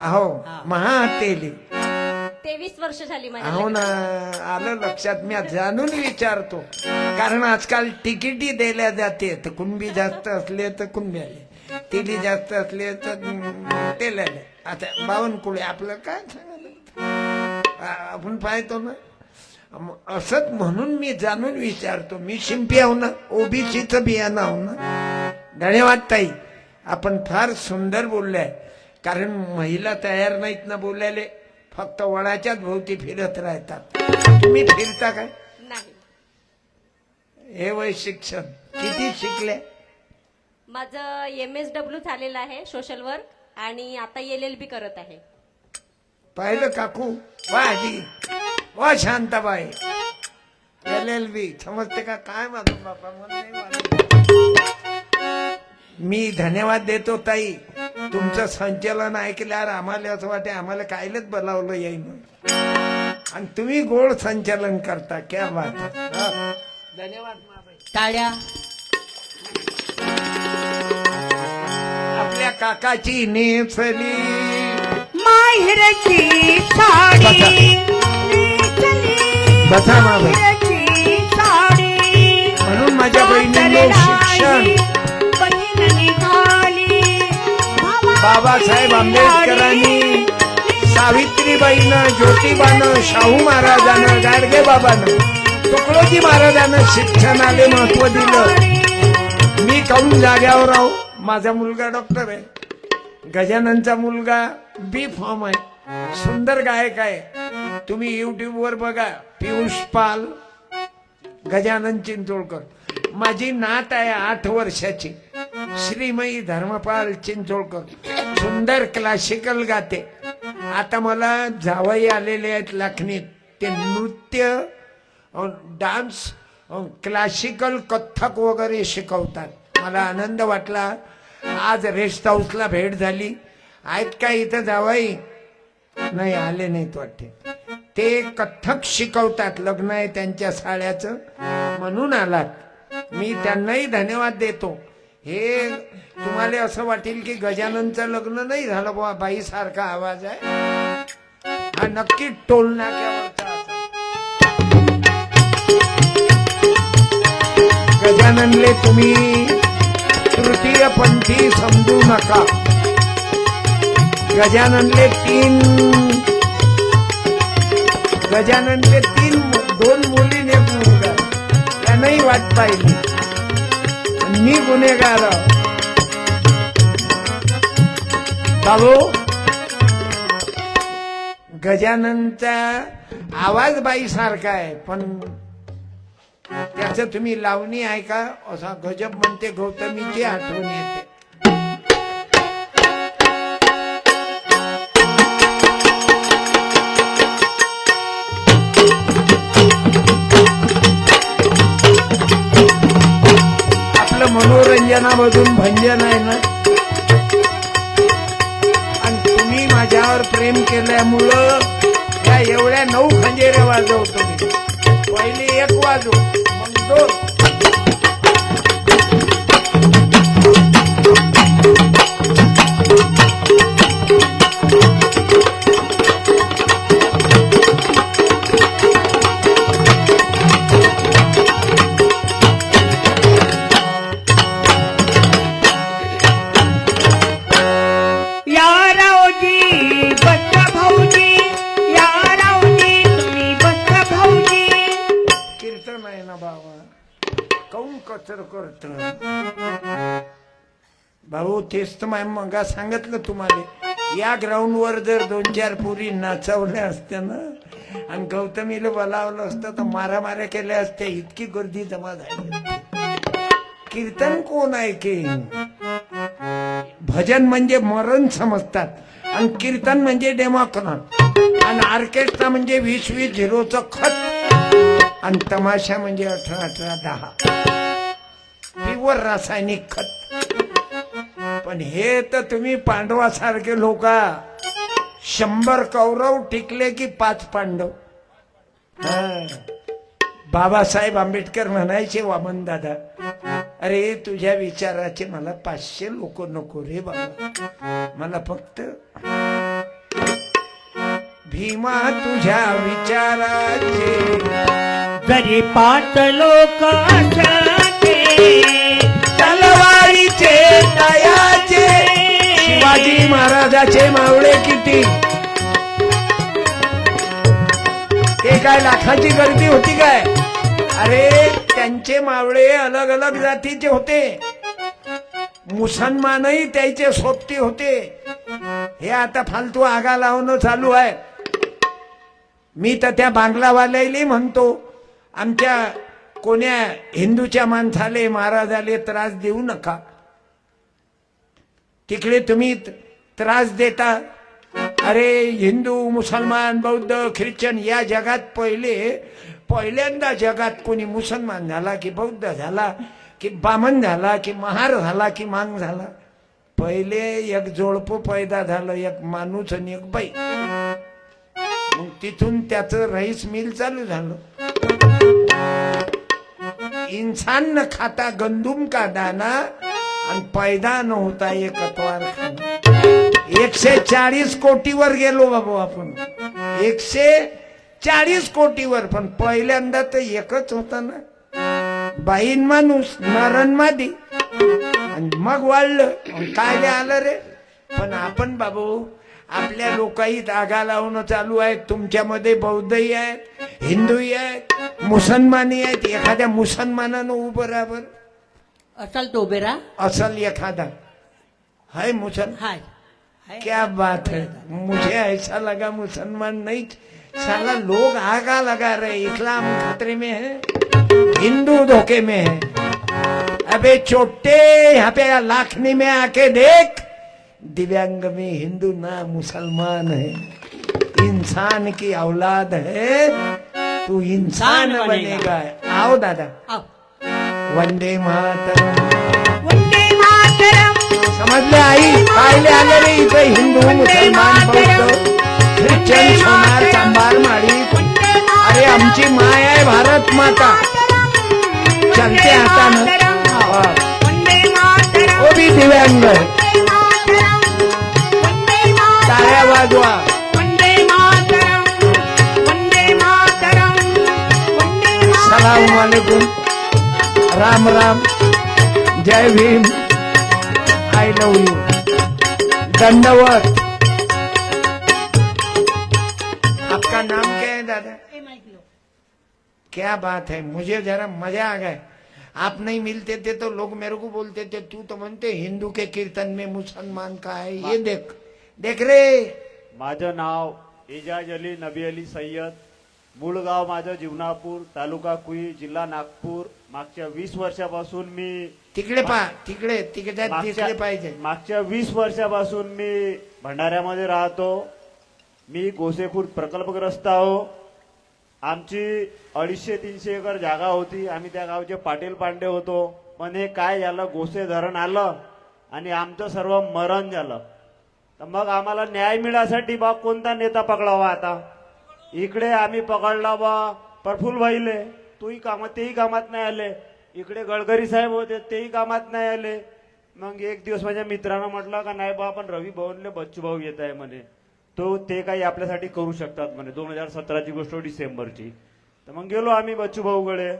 अहो महातेली तेवीस वर्ष झाली अहो ना. आलं लक्षात मी जाणून विचारतो. कारण आजकाल तिकिटी दिल्या जाते तर कुणबी जास्त असले तर कुणबी आले. तिली जास्त असले तर अं, तेल आले आता बावनकुळे आपलं काय सांगायला आ- आपण पाहतो ना. म- असंच म्हणून मी जाणून विचारतो. मी शिंपी आहो ना ओबीसीचं बियाणं आहो ना. धन्यवाद ताई. आपण फार सुंदर बोललाय कारण महिला तयार नाहीत ना बोलायले. फक्त वडाच्याच भोवती फिरत राहतात. तुम्ही फिरता काय? नाही. हे वय शिक्षण. किती शिकले? माझं एम एस डब्ल्यू झालेलं आहे सोशल वर्क आणि आता एल एल बी करत आहे. पाहिलं काकू? वा आजी. वा शांताबाई. एल एल बी समजते का? काय माझं बापा? मला नाही मालूम. मी धन्यवाद देतो ताई. तुमचं संचलन ऐकल्यावर आम्हाला असं वाटे आम्हाला कायलच बोलावलं येईन आणि तुम्ही गोड संचलन करता क्या बात. धन्यवाद. टाळ्या. आपल्या काकाची नेसली माहेरची साडी. नेसली बसा माबाई माहेरची साडी. म्हणून माझ्या बहिणींनो शिक्षण. बाबासाहेब आंबेडकरांनी सावित्रीबाईनं ज्योतिबानं शाहू महाराजानं गाडगे बाबानं तुकडोजी महाराजानं शिक्षणाले महत्त्व दिलं. मी काऊन जाग्यावर आहो माझा मुलगा डॉक्टर आहे. गजाननचा मुलगा बी फॉर्म आहे. सुंदर गायक आहे. तुम्ही युट्यूबवर बघा पियुष पाल गजानन चिंचोळकर. माझी नात आहे आठ वर्षाची. श्रीमयी धर्मपाल चिंचोळकर. सुंदर क्लासिकल गाते. आता मला जावई आलेले आहेत लाखणीत ते नृत्य डान्स क्लासिकल कथ्थक वगैरे शिकवतात. मला आनंद वाटला. आज रेस्ट हाऊसला भेट झाली. आहेत का इथं जावई? नाही आले नाहीत वाटते. ते कथ्थक शिकवतात. लग्न आहे त्यांच्या साड्याचं. म्हणून आलात. मी त्यांनाही धन्यवाद देतो. हे तुम्हाला असं वाटेल की गजाननचं लग्न नाही झालं बुवा बाई सारखा आवाज आहे. हा नक्की टोल नाक्यावरचा गजाननले तुम्ही तृतीय पंथी समजू नका. गजाननले तीन गजाननले तीन दोन मुली एक मुलगा. त्यांनाही वाट पाहिली. मी गुन्हेगार आहे. बाबू गजाननचा आवाज बाई सारखा आहे पण त्याचं तुम्ही लावणी ऐका असा गजब म्हणते गौतमीची आठवण येते भंजनामधून भंजन आहे ना? आणि तुम्ही माझ्यावर प्रेम केल्यामुळं या एवढ्या नऊ खंजेरे वाजवतो मी. पहिली एक वाजव मग दोन. तेच तर माय मग सांगितलं तुम्हाला. या ग्राउंडवर जर दोन चार पुरी नाचवल्या असत्या ना आणि गौतमीला बोलावलं असतं तर मारामाऱ्या केल्या असत्या. इतकी गर्दी जमा झाली कीर्तन कोण आहे की भजन म्हणजे मरण समजतात आणि कीर्तन म्हणजे डेमोक्रॉन आणि ऑर्केस्ट्रा म्हणजे वीस वीस झिरोचं खत आणि तमाशा म्हणजे अठरा अठरा दहा. प्युअर रासायनिक खत. पण हे तर तुम्ही पांडवासारखे लोक शंभर कौरव टिकले की पाच पांडव. बाबासाहेब आंबेडकर म्हणायचे वामन दादा अरे तुझ्या विचाराचे मला पाचशे लोक नको रे बाबा. मला फक्त भीमा तुझ्या विचाराचे. जरी पाच लोक तलवारीचे दयाचे शिवाजी महाराजाचे मावळे किती? ते काय लाखाची गर्दी होती काय? अरे त्यांचे मावळे अलग अलग जातीचे होते. मुसलमानही त्याचे सोबती होते. हे आता फालतू आगा लावणं चालू आहे. मी तर त्या बांगलावाल्याला म्हणतो आमच्या कोण्या हिंदूच्या माणसाले महाराजाले त्रास देऊ नका. तिकडे तुम्ही त्रास देता? अरे हिंदू मुसलमान बौद्ध ख्रिश्चन या जगात पहिले पहिल्यांदा जगात कोणी मुसलमान झाला की बौद्ध झाला की बामण झाला की महार झाला की मांग झाला? पहिले एक जोडपं पैदा झालं एक माणूस आणि एक बाई. मग तिथून त्याचं राईस मिल चालू झालं. इन्सान न खाता गंदुम का दाना आणि पैदा नव्हता होता एक एकशे चाळीस कोटीवर गेलो बाबू आपण. एकशे चाळीस कोटीवर पण पहिल्यांदा तर एकच होता ना. बाईन माणूस नरण मादी. आणि मग वाढलं काय आलं रे? पण आपण बाबू आपल्या लोकाही जागा लावणं चालू आहे तुमच्यामध्ये बौद्धही आहेत हिंदूही आहेत मुसलमानही आहेत. एखाद्या मुसलमानानं उभं राहावं. असल तो बेरा। असल एखादा है मुसल हाय। हाय. क्या बात है। मुझे ऐसा लगा मुसलमान नहीं साला लोग आगा लगा रहे इस्लाम खतरे में है। हिंदू धोखे में है। अबे चोटे यहाँ पे लाखनी में आके देख। दिव्यांग में हिंदू ना मुसलमान है। इंसान की औलाद है। तू इंसान इंसान बनेगा। आओ दादा। आओ. वंदे मातरम. वंदे मातरम. समजले आई? पाहिले आले रे इथे हिंदू मुसलमान बौद्ध ख्रिश्चन सोनार चांबार माळी. अरे आमची माय आहे भारत माता. चलते हातानं ओ भी दिव्यांग. टाळ्या वाजवा. सलाम वालेकुम. राम राम जय भीम आय लव यू दंडवत आपका नाम क्या है दादा? क्या बात है मुझे जरा मज़ा आ गया। आप नहीं मिलते थे तो लोग मेरे को बोलते थे तू तो म्हणते हिंदू के कीर्तन में मुसलमान का है ये देख देख रे। माझं नाव एजाज अली नबी अली सय्यद मूळ गाव माझं जीवनापूर तालुका कुई जिल्हा नागपूर. मागच्या वीस वर्षापासून मी तिकडे पा तिकडे तिकडे दिसले पाहिजे. मागच्या मागच्या वीस वर्षापासून मी भंडाऱ्यामध्ये राहतो. मी गोसेखुर्द प्रकल्पग्रस्त आहो. आमची अडीचशे तीनशे एकर जागा होती. आम्ही त्या गावचे पाटील पांडे होतो. पण हे काय झालं गोसे धरण आलं आणि आमचं सर्व मरण झालं. तर मग आम्हाला न्याय मिळासाठी बा कोणता नेता पकडावा आता? इकडे आम्ही पकडला बा प्रफुल्ल भाईले. तोही कामात तेही कामात नाही आले. इकडे गडकरी साहेब होते तेही कामात नाही आले. मग एक दिवस माझ्या मित्रानं म्हटलं का नाही बा आपण रवी भवनले बच्चू भाऊ येत आहे म्हणे. तो ते काही आपल्यासाठी करू शकतात म्हणे. दोन हजार सतराची गोष्ट डिसेंबरची. तर मग गेलो आम्ही बच्चू भाऊकडे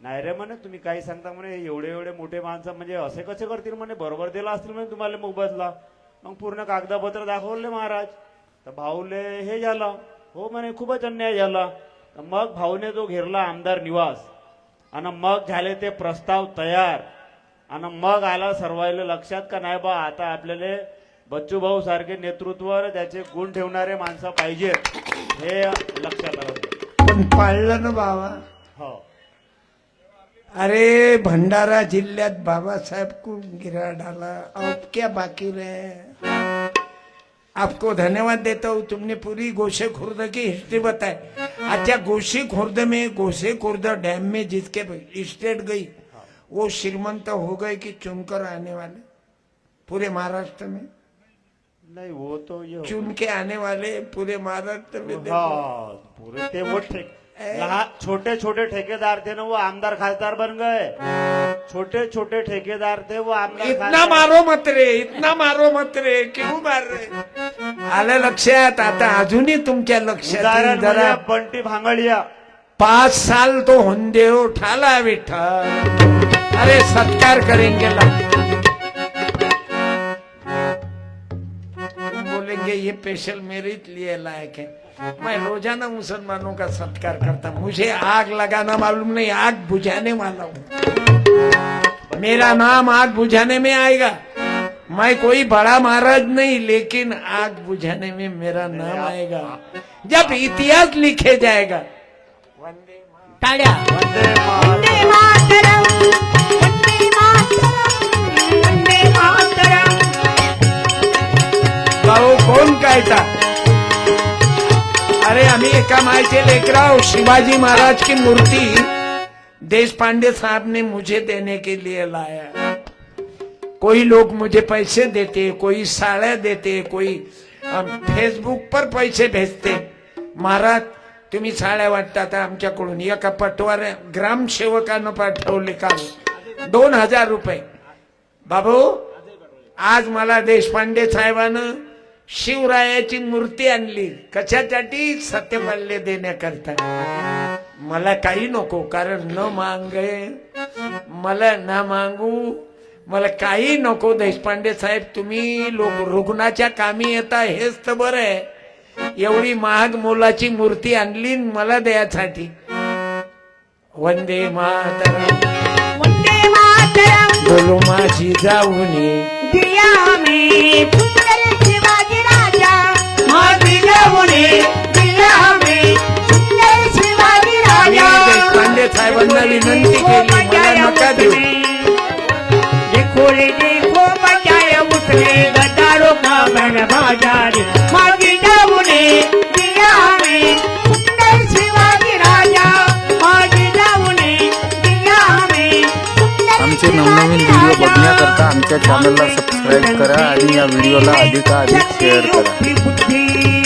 नाही रे म्हणे तुम्ही काही सांगता म्हणे एवढे एवढे मोठे माणसं म्हणजे असे कसे करतील म्हणे? बरोबर दिला असतील म्हणे तुम्हाला मोबदला. मग पूर्ण कागदपत्र दाखवले महाराज. तर भाऊले हे झालं. हो म्हणे खूपच अन्याय झाला. मग भाऊने जो घेरला आमदार निवास आणि मग झाले ते प्रस्ताव तयार आणि मग आला सर्वायला लक्षात का नाही बा आता आपल्याला बच्चू भाऊ सारखे नेतृत्व त्याचे गुण ठेवणारे माणसं पाहिजेत हे लक्षात आलं. पण पाळलं ना बाबा? हो. अरे भंडारा जिल्ह्यात बाबासाहेब को गिरा डाला अब क्या बाकी रहे आपको धन्यवाद देता हूँ तुमने पूरी गोशे खुर्द की हिस्ट्री बताई. अच्छा गोशी खुर्द में गोशे खुर्द डैम में जिसके स्टेट गई वो श्रीमंत हो गए कि चुनकर आने वाले? पूरे महाराष्ट्र में? नाही वो तो ये हो- चुन के आने वाले पूरे महाराष्ट्र में। हाँ, पूरे ते वो छोटे छोटे ठेकेदार थे ना वो आमदार खासदार बन गए। छोटे छोटे ठेकेदार थे वो आमदार इतना मारो मत रे इतना मारो मत रे क्यों मार रहे? आलं लक्षात आता अजूनही तुमच्या लक्षात जरा. म्हणजे भांगडिया. पाच साल तो होंदे उठाला विठ्ठल. अरे सत्कार करेंगे बोलेंगे ये स्पेशल मेरे लिए लायक है. मैं रोज़ाना मुसलमानों का सत्कार करता हूँ। मुझे आग लगाना मालूम नहीं आग बुझाने वाला हूँ। मेरा नाम आग बुझाने में आएगा। मैं कोई बड़ा महाराज नहीं लेकिन आग बुझाने में मेरा नाम आएगा। जब इतिहास लिखे जाएगा। वंदे मातरम. वंदे मातरम वंदे मातरम। वंदे मातरम। भाऊ कोण कायता अरे आम्ही एका मायचे लेकराव शिवाजी महाराज की मूर्ति देश पांडे साहब ने मुझे देने के लिए लाया। कोई लोग मुझे पैसे देते कोई साड्या देते कोई फेसबुक पर पैसे भेजते महाराज तुम्ही साड्या वाटतात आमच्याकडून एका पटवार ग्रामसेवकानं पाठवले काल. दोन हजार रुपये. बाबू आज मला देशपांडे साहेबानं शिवरायाची मूर्ती आणली. कशासाठी? सत्यपाल्य देण्याकरता. मला काही नको कारण न मांगे मला ना मागू मला काही नको देशपांडे साहेब तुम्ही लोक रुग्णाच्या कामी येता हेच तर बरं आहे. एवढी महाग मोलाची मूर्ती आणली मला द्यासाठी वंदे मातरम. वंदे मातरम. बोलो माझी जाऊनी. दिया में असे नवनवीन व्हिडिओ बघण्याकरता आमच्या चॅनलला सबस्क्राईब करा आणि या व्हिडिओला अधिकाधिक शेअर करा.